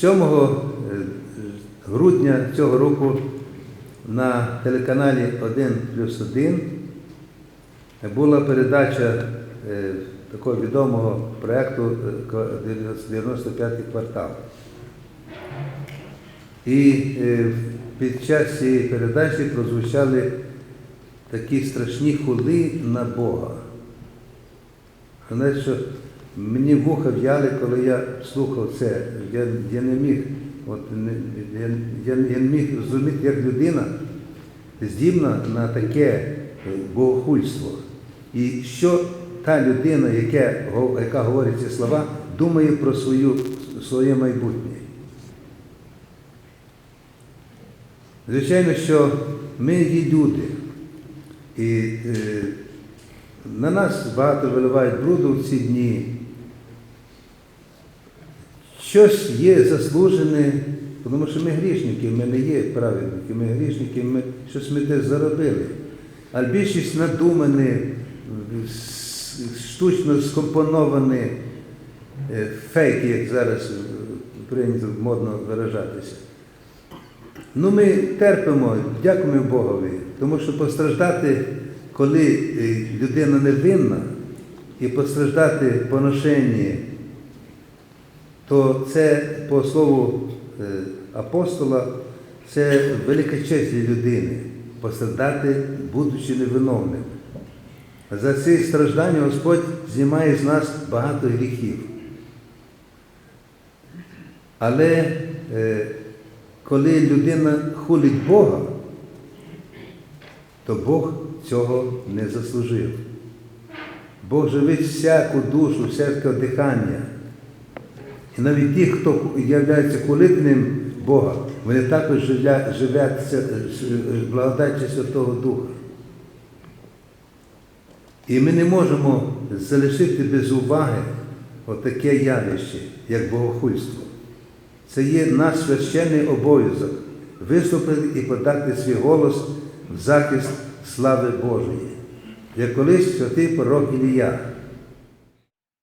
7 е, грудня цього року на телеканалі 1 плюс 1 була передача е, такого відомого проєкту е, 95-й квартал. І е, під час цієї передачі прозвучали такі страшні хули на Бога. Знаєте, що мені вуха в'яли, коли я слухав це. Я, я не міг, от, я, я, я не міг зрозуміти, як людина здібна на таке е, богохульство. І що та людина, яке, яка говорить ці слова, думає про свою, своє майбутнє. Звичайно, що ми є люди. І е, на нас багато виливають бруду в ці дні. Щось є заслужене, тому що ми грішники, ми не є праведники, ми грішники, ми щось ми десь заробили. А більшість надумані, с- штучно скомпоновані е, фейки, як зараз е, прийнято модно виражатися. Ну, ми терпимо, дякуємо Богові, тому що постраждати, коли е, людина невинна, і постраждати поношенні, то це, по слову е, апостола, це велика честь для людини постраждати, будучи невиновним. За ці страждання Господь знімає з нас багато гріхів. Але е, коли людина хулить Бога, то Бог цього не заслужив. Бог живить всяку душу, всяке дихання. Навіть ті, хто являється хулителем Бога, вони також живля- живуть благодаті Святого Духа. І ми не можемо залишити без уваги отаке явище, як богохульство. Це є наш священний обов'язок виступити і подати свій голос в захист слави Божої, як колись святий пророк Ілія.